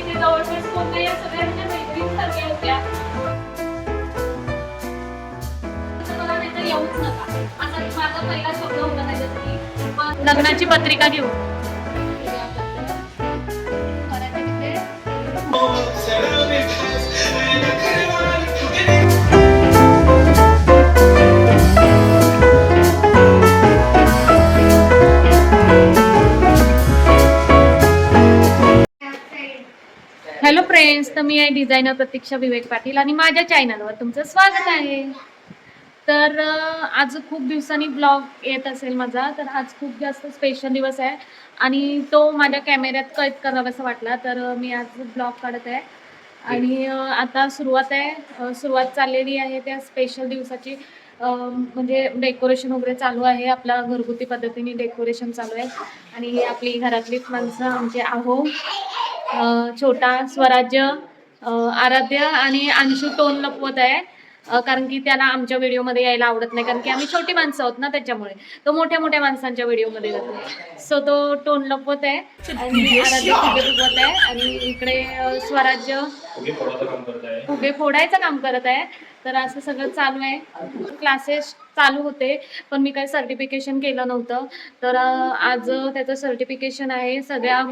इथे जवळपास कोण नाही या सगळ्यांच्या मैत्रिणीसारख्या होत्या? मला नाहीतर येऊच नका. असा माझा पहिला शब्द होता त्याच्यासाठी. पण लग्नाची पत्रिका घेऊ फ्रेंड्स तर मी आहे डिझायनर प्रतीक्षा विवेक पाटील आणि माझ्या चॅनलवर तुमचं स्वागत आहे. तर आज खूप दिवसांनी ब्लॉग येत असेल माझा तर आज खूप जास्त स्पेशल दिवस आहे. आणि तो माझ्या कॅमेऱ्यात कैद करावा असं वाटला तर मी आज ब्लॉग काढत आहे. आणि आता सुरुवात आहे. सुरुवात चाललेली आहे त्या स्पेशल दिवसाची. म्हणजे डेकोरेशन वगैरे चालू आहे. आपला घरगुती पद्धतीने डेकोरेशन चालू आहे. आणि आपली घरातलीच माणसं आमचे आहो. छोटा स्वराज्य आराध्य आणि अंशू टोन लपवत आहे. कारण की त्याला आमच्या व्हिडिओमध्ये यायला आवडत नाही कारण की आम्ही छोटी माणसं आहोत ना त्याच्यामुळे. तो मोठ्या मोठ्या माणसांच्या व्हिडिओमध्ये जातो. सो तो टोन लपवत आहे आणि आराध्य फुगे फुगवत आहे आणि इकडे स्वराज्य फुगे फोडायचं काम करत आहे. फुगे फोडायचं काम करत आहे. तर असं सगळं चालू आहे. क्लासेस चालू होते पण मी काही सर्टिफिकेशन केलं नव्हतं. तर आज त्याचं सर्टिफिकेशन आहे. सगळ्या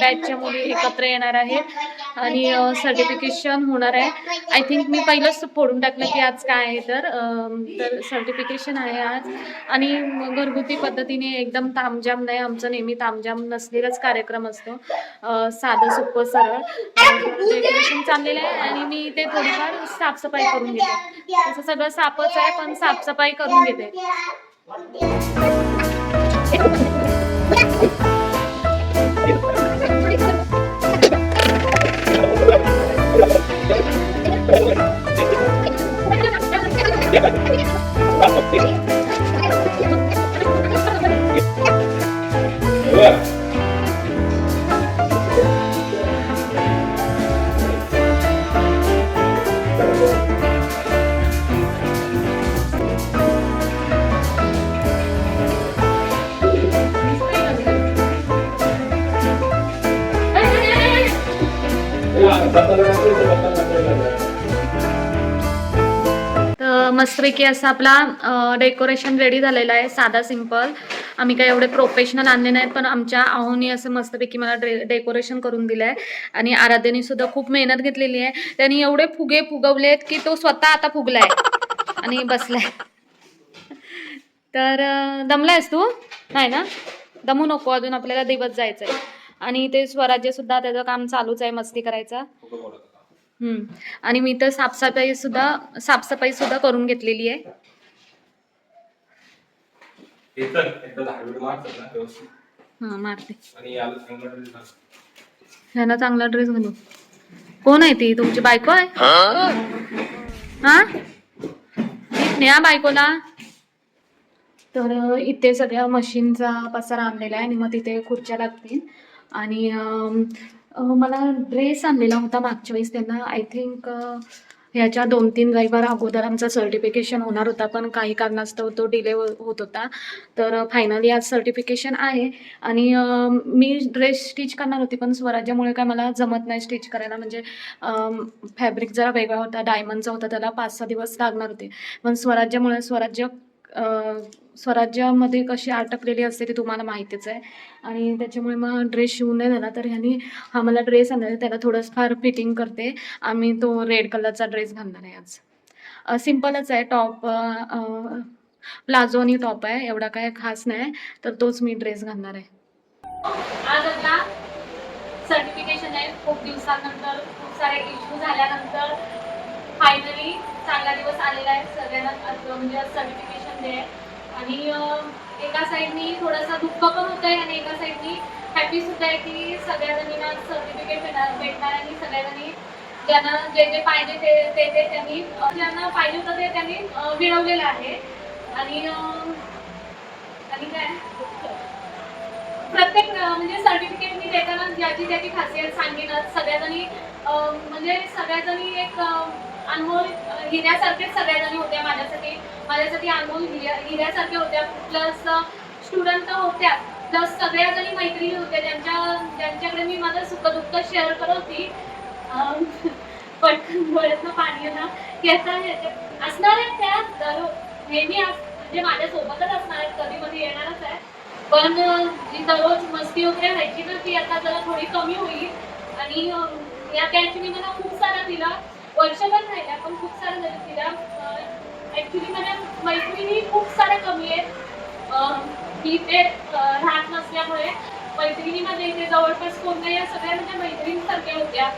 बॅचच्या मुली एकत्र येणार आहेत आणि सर्टिफिकेशन होणार आहे. आय थिंक मी पहिलंच फोडून टाकलं की आज काय आहे तर तर सर्टिफिकेशन आहे आज. आणि घरगुती पद्धतीने एकदम तामजाम नाही आमचं नेहमी तामजाम नसलेलाच कार्यक्रम असतो. साधं सोपं सरळ. डेकोरेशन चाललेलं आहे आणि मी ते थोडीफार साफसफाई करून घेते. तसं सगळं साफच आहे पण साफसफाई करून घेते. तर मस्तपैकी असं आपला डेकोरेशन रेडी झालेला आहे साधा सिंपल आम्ही काय एवढे प्रोफेशनल आणले नाहीत पण आमच्या आहोनी असं मस्तपैकी मला डे डेकोरेशन करून दिलं आहे आणि आराध्याने सुद्धा खूप मेहनत घेतलेली आहे. त्यांनी एवढे फुगे फुगवलेत की तो स्वतः आता फुगलाय. आणि बसलाय. तर दमलायस तू? नाही ना? दमू नको अजून आपल्याला दिवस जायचं आहे आणि ते स्वराज्य सुद्धा त्याचं काम चालूच आहे मस्ती करायचा. हम्म. आणि मी तर साफसफाई सुद्धा साफसफाई सुद्धा करून घेतलेली आहे. हे मारते. आणि याला चांगला ड्रेस घाल. ह्याला चांगला ड्रेस घालू. कोण आहे ती? तुमची बायको आहे? हा? न्या बायकोला. तर इथे सगळ्या मशीनचा पसारा आणलेला आहे आणि मग तिथे खुर्च्या लागतील. आणि मला ड्रेस आणलेला होता मागच्या वेळेस. त्यांना आय थिंक ह्याच्या दोन तीन रविवार अगोदर आमचा सर्टिफिकेशन होणार होता पण काही कारणास्तव तो डिले हो-, होत होता. तर फायनली आज सर्टिफिकेशन आहे. आणि मी ड्रेस स्टिच करणार होती पण स्वराज्यामुळे काय मला जमत नाही स्टिच करायला. म्हणजे फॅब्रिक जरा वेगळा होता डायमंडचा होता त्याला पाच सहा दिवस लागणार होते. पण स्वराज्यामुळे स्वराज्य स्वराज्यामध्ये कशी अटकलेली असते ती तुम्हाला माहितीच आहे. आणि त्याच्यामुळे मग ड्रेस शिवून नाही झाला तर ह्यांनी हा मला ड्रेस आणला त्याला थोडंसं फार फिटिंग करते. आम्ही तो रेड कलरचा ड्रेस घालणार आहे आज. सिम्पलच आहे. टॉप प्लाझो आणि टॉप आहे. एवढा काय खास नाही. तर तोच मी ड्रेस घालणार आहे. आज आता सर्टिफिकेशन आहे. खूप दिवसानंतर खूप सारे इश्यू झाल्यानंतर फायनली चांगला दिवस आलेला आहे. सगळ्यांना म्हणजे सर्टिफिकेशन डे आणि एका साईडनी थोडंसं दुःख पण होत आहे आणि एका साईडनी हॅपी सुद्धा आहे की सगळ्या जणींना सर्टिफिकेट भेटणार भेटणार आणि सगळ्या जणी ज्यांना जे जे पाहिजे ते ते ते त्यांनी ज्यांना पाहिजे होतं ते त्यांनी मिळवलेलं आहे. आणि आणि काय? प्रत्येक म्हणजे सर्टिफिकेट मी देताना ज्याची त्याची खासियत सांगेनच. सगळ्याजणी जणी म्हणजे सगळ्याजणी एक अनमोल हिऱ्यासारखेच सगळ्या जणी होत्या माझ्यासाठी. माझ्यासाठी अनमोल हिऱ्या हिऱ्यासारख्या होत्या. प्लस स्टुडंट तर होत्या. प्लस सगळ्या जणी मैत्रिणी होत्या. ज्यांच्या ज्यांच्याकडे मी माझं सुखदुःख शेअर करत होती अं, पटकन डोळ्यातनं पाणी येणं की आता असणार आहेत त्या दर- नेहमी म्हणजे माझ्यासोबतच असणार आहेत. कधी कधी येणारच आहे पण जी दररोज मस्ती वगैरे व्हायची ना ती आता जरा थोडी कमी होईल. आणि या कॅचनी मला खूप सारा दिला. वर्षभर राहिल्या पण खूप सारं झालं तिला. ऍक्च्युली माझ्या मैत्रिणी खूप साऱ्या कमी आहेत. की मी इथे राहत नसल्यामुळे मैत्रिणी माझ्या इथे जवळपास कोण नाही या सगळ्या म्हणजे माझ्या मैत्रिणीसारख्या होत्या.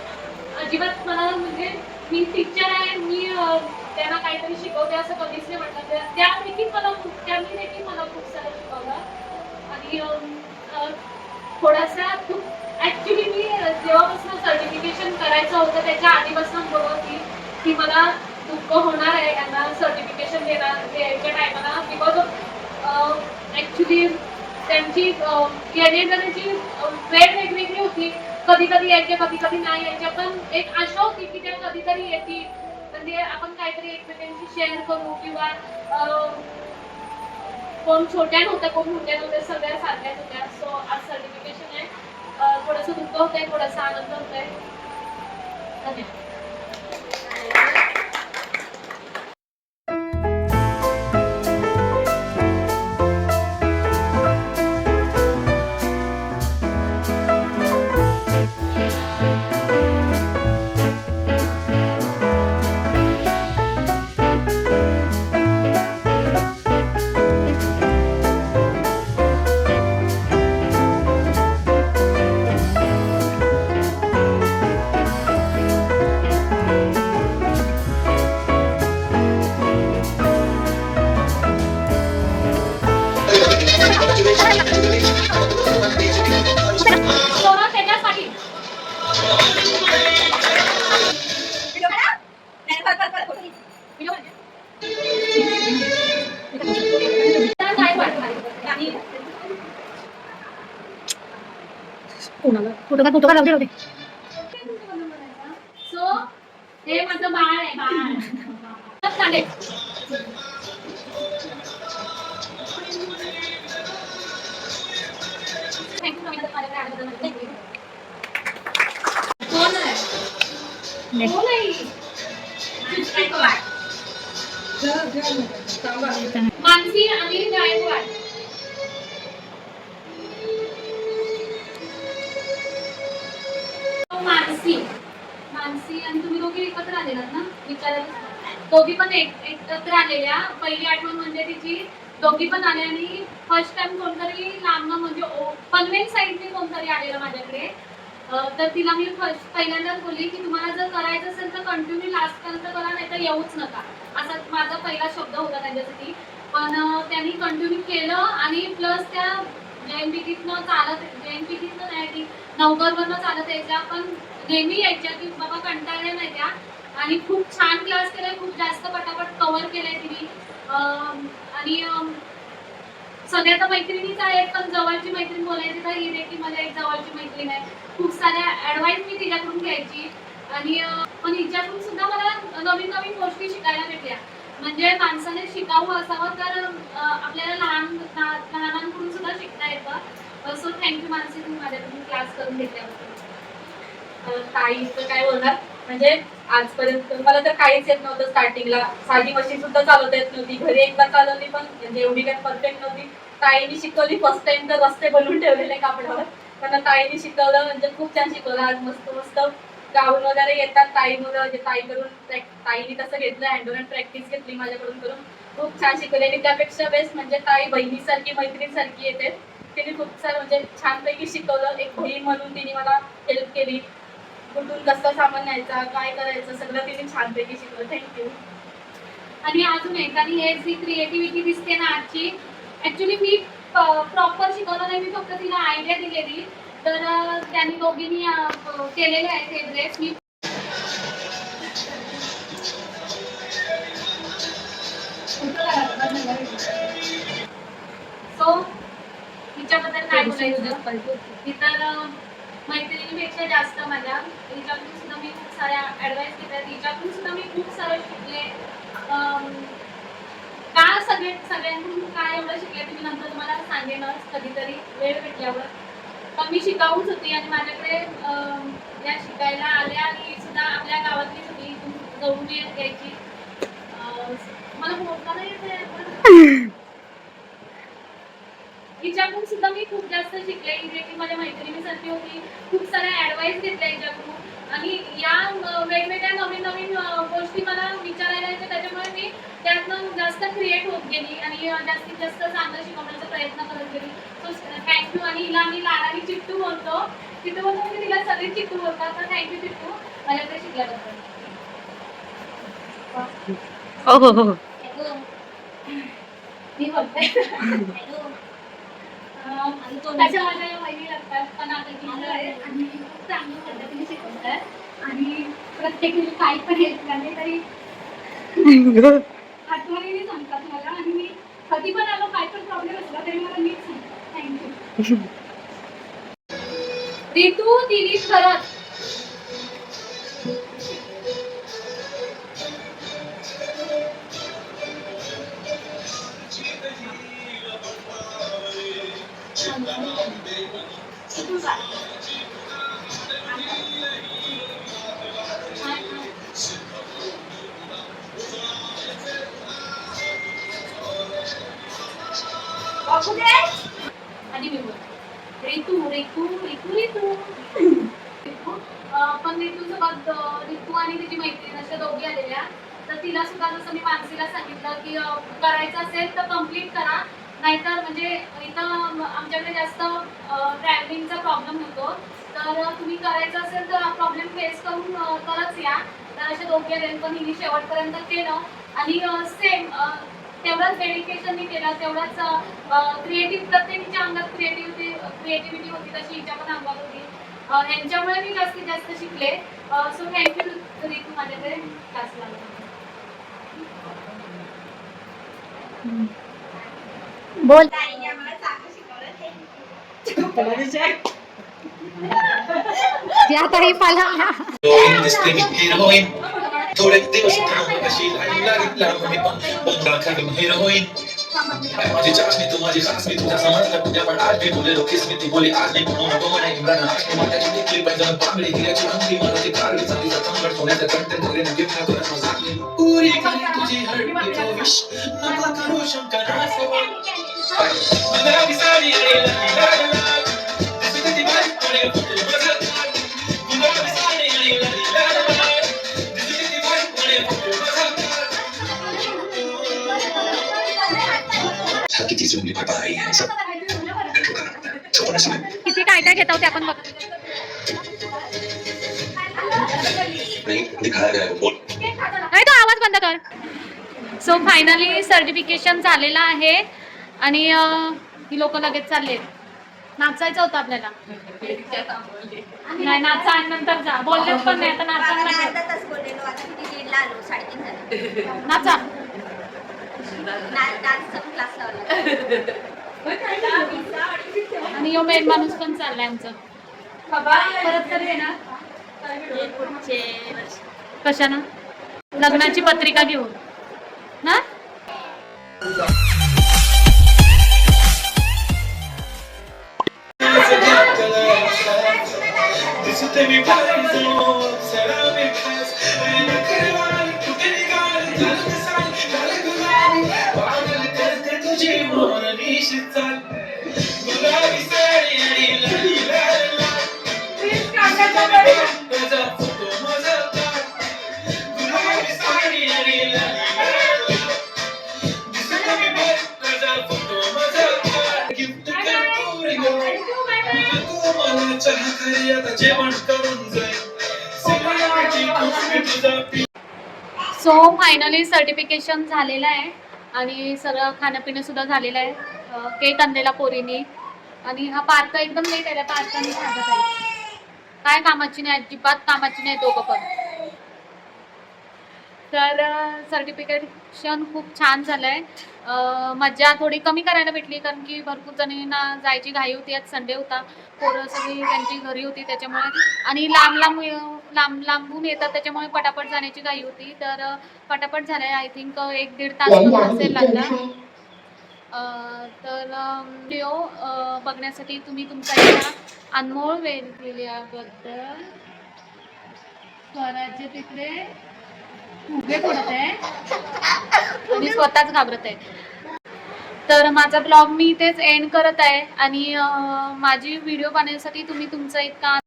अजिबात मला म्हणजे मी टीचर आहे मी त्यांना काहीतरी शिकवते असं कधीच नाही म्हटलं त्या- देखील मला खूप त्यांनी देखील मला खूप सारं शिकवलं. आणि थोडासा खूप ऍक्च्युली मी जेव्हापासून सर्टिफिकेशन करायचं होतं त्याच्या आधीपासून बोलत होती की मला दुःख होणार आहे यांना सर्टिफिकेशन देणार द्यायच्या टायमाला बिकॉज ऑफ ऍक्च्युली त्यांची अं, येण्याची वेळ वेगवेगळी होती. कधी कधी यायचे कधी कधी नाही यायचे पण एक आशा होती की त्या कधीतरी येतील. म्हणजे आपण काहीतरी एकमेकांशी शेअर करू किंवा कोण छोट्या नव्हत्या कोण मोठ्या नव्हत्या सगळ्या सारख्याच होत्या. सो आज सर्टिफिकेशन आहे. थोडंसं दुःख होत आहे थोडासा आनंद होत आहे धन्यवाद. फोटो का फोटो का लावते सो हे माझं बाळ आहे बाळ चालेल कोण आहे कोण आहे मानसी आणि गायकवाड मानसी. मानसी आणि तुम्ही दोघी एकत्र आलेलात ना? विचारायला दोघी पण एक एकत्र आलेल्या. पहिली आठवण म्हणजे तिची दोघी पण आले आणि फर्स्ट टाइम कोणतरी लांब म्हणजे पनवेल साईडने कोणतरी आलेलं माझ्याकडे. तर तिला मी फर्स्ट पहिल्यांदाच बोलली की तुम्हाला जर करायचं असेल तर कंटिन्यू लास्ट पर्यंत करा नाही तर येऊच नका. असा माझा पहिला शब्द होता त्यांच्यासाठी. पण त्यांनी कंटिन्यू केलं आणि प्लस त्या जयंतीतनं चालत जयंतीतनं नाही ती नवगरवरनं चालत यायच्या. पण नेहमी यायच्या की बाबा कंटाळल्या नाही त्या आणि खूप छान क्लास केलाय खूप जास्त पटापट कव्हर केलंय तिने. आणि सध्या सगळ्या तर मैत्रिणीच आहेत पण जवळची मैत्रीण बोलायची तर ही देखील माझ्या एक जवळची मैत्रीण आहे. खूप साऱ्या ऍडवाईस मी तिच्याकडून घ्यायची. आणि पण हिच्याकडून सुद्धा मला नवीन नवीन गोष्टी शिकायला भेटल्या. म्हणजे माणसाने शिकावं असावं तर आपल्याला लहान लहान- लहानांकडून सुद्धा शिकता येतं. सो थँक्यू मानसी तुम्ही माझ्याकडून क्लास करून घेतल्याबद्दल. ताईचं काय बोलणार म्हणजे आजपर्यंत मला तर काहीच येत नव्हतं स्टार्टिंगला साधी मशीन सुद्धा चालवता येत नव्हती. घरी एकदा चालवली पण म्हणजे एवढी काय परफेक्ट नव्हती. ताईने शिकवली फर्स्ट टाइम तर रस्ते बनवून ठेवलेले कापडावर. पण ताईने शिकवलं म्हणजे खूप छान शिकवलं. आज मस्त मस्त गाऊन वगैरे येतात ताई मुलं म्हणजे ताई करून प्रॅक- ताईने तसं घेतलं हँडोन प्रॅक्टिस घेतली माझ्याकडून करून. खूप छान शिकवली. आणि त्यापेक्षा बेस्ट म्हणजे ताई बहिणीसारखी मैत्रिणीसारखी येते. तिने खूप सारं म्हणजे छानपैकी शिकवलं. एक बहीण म्हणून तिने मला हेल्प केली. कुठून कसं सामान न्यायचा काय करायचं सगळं तिने छानपैकी शिकवलं. थँक्यू आणि अजून एक आणि हे जी क्रिएटिव्हिटी दिसते ना आजची ऍक्च्युली मी प्रॉपर शिकवलं नाही मी फक्त तिला आयडिया दिलेली. तर त्यांनी दोघींनी केलेले आहेत हे ड्रेस मी सो हिच्याबद्दल काय बोलायचं? ती तर मैत्रिणीपेक्षा जास्त माझ्या हिच्याकडून सुद्धा मी खूप साऱ्या ॲडवाईस घेतल्या तिच्याकडून सुद्धा मी खूप सारं शिकले. का सगळे सगळ्यांकडून काय एवढं शिकले तुम्ही नंतर तुम्हाला सांगेनच कधीतरी. वेळ भेटल्यावर. पण मी शिकाऊच होती आणि माझ्याकडे या शिकायला आल्या आणि सुद्धा आपल्या गावातलीच होती. जवळून यायची. मला बोलता नाही येत आहे हिच्याकडून सुद्धा मी खूप जास्त शिकले. ही देखील माझ्या मैत्रिणीसारखी होती. खूप साऱ्या ऍडवाइस घेतल्या हिच्याकडून. आणि या वेगवेगळ्या नवीन नवीन गोष्टी मला विचारायला येते. त्याच्यामुळे मी त्यातनं जास्त क्रिएट होत गेली आणि जास्तीत जास्त चांगलं शिकवण्याचा प्रयत्न करत गेली. सो थँक्यू आणि हिला मी लाडाने चिट्टू बोलतो. चिट्टू बोलतो म्हणजे तिला सगळे चिट्टू बोलतात. तर थँक्यू चिट्टू. माझ्याकडे शिकल्याबद्दल. हो हो हो. मी बोलते. तशा माझ्या वहिनी लागतात पण आता आणि खूप चांगल्या पद्धतीने शिकवतात. आणि प्रत्येक काही पण हेल्प लागले तरी आठवणीने सांगतात मला. आणि मी कधी पण आलो काय पण प्रॉब्लेम असला तरी मला नीट सांगतात. थँक्यू रितू दिलीप खरंच आणि मी बोलते रितू रितू रितू रितू पण रितू सोबत रितू आणि तिची मैत्रीण अशा दोघी आलेल्या. तर तिला सुद्धा जसं मी मानसीला सांगितलं की करायचं असेल तर कंप्लीट करा. नाहीतर म्हणजे इथं आमच्याकडे जास्त ट्रॅव्हलिंगचा प्रॉब्लेम होतो. तर तुम्ही करायचं असेल तर प्रॉब्लेम फेस करून अं, तरच या. तर अशा दोघे आलेल्या पण हिने शेवटपर्यंत केलं. आणि सेम तेवढंच डेडिकेशननी केलं. तेवढंच क्रिएटिव्ह प्रत्येकीच्या अंगात क्रिएटिव्हिटी क्रिएटिव्हिटी होती तशी हिच्या पण अंगात होती. यांच्यामुळे ह्यांच्यामुळे मी जास्तीत जास्त शिकले. सो थँक्यू रितू माझ्याकडे. क्लासला बोल त्या ताई मला Heroin, दिसते मी heroin. थोडे दिवस थांब कशी लाईन लागली लागली मी पण बंदा खाली heroin. माझी चाचणी तू माझी चाचणी तुझ्या समजलं तुझ्या पण आज मी बोले रोखीस मी ती बोली आज नाही म्हणून नको म्हणे इम्रान हाशमी माझ्याची टिकली पाहिजे मग बांगडी हिऱ्याची अंगठी मला ती कारली चांगली जातं सोन्याचं कंटेंट वगैरे नगे लाल. दिसते ती बाई थोडे फुटे मजत लाल. गुलाबी साडी आणि लाली लाल लाल. दिसते ती बाई थोडे फुटे मजत लाल. हा किती जुनी कथा आहे आणि सब सोपं नसलं. किती काय काय घेता ते आपण बघ नाही दिखाया गया है, बोल नाही तो आवाज बंद कर सो फायनली सर्टिफिकेशन झालेलं आहे आणि ही लोक लगेच चालले नाचायचं होतं आपल्याला. नाही नाचा आणि नंतर जा. बोललेच पण नाही आता नाचा नाही अर्धा तास बोललेलो आता किती दीडला आलो साडेतीन झाले. नाचा. डान्सचा पण क्लास लावला. आणि यो मेन माणूस पण चाललाय आमचं. परत कधी येणार? कशानं? लग्नाची पत्रिका घेऊन. ना सो फायनली सर्टिफिकेशन झालेलं आहे आणि सगळं खाणंपिणं सुद्धा झालेलं आहे. केक आणलेला पोरीनी. आणि हा पार्क एकदम लेट आहे पार्क सांगत आहे काय कामाची नाही अजिबात कामाची नाही दोघं पण. तर सर्टिफिकेशन खूप छान झालं आहे मज्जा थोडी कमी करायला भेटली कारण की भरपूर जणींना जायची घाई होती आज संडे होता. पोरं सगळी त्यांची घरी होती त्याच्यामुळे. आणि लांब लांब लांब लांबून येतात त्याच्यामुळे पटापट जाण्याची घाई होती. तर पटापट झालाय आय थिंक एक दीड तास असेल लागला तर व्हिडिओ बघण्यासाठी तुम्ही तुमचा इतका अनमोल वेळ दिल्याबद्दल स्वराज्य तिकडे उभे पडत स्वतःच घाबरत आहे तर माझा ब्लॉग मी इथेच एंड करत आहे आणि माझी व्हिडिओ पाहण्यासाठी तुम्ही तुमचा इतका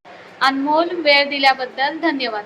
अनमोल वेळ दिल्याबद्दल धन्यवाद.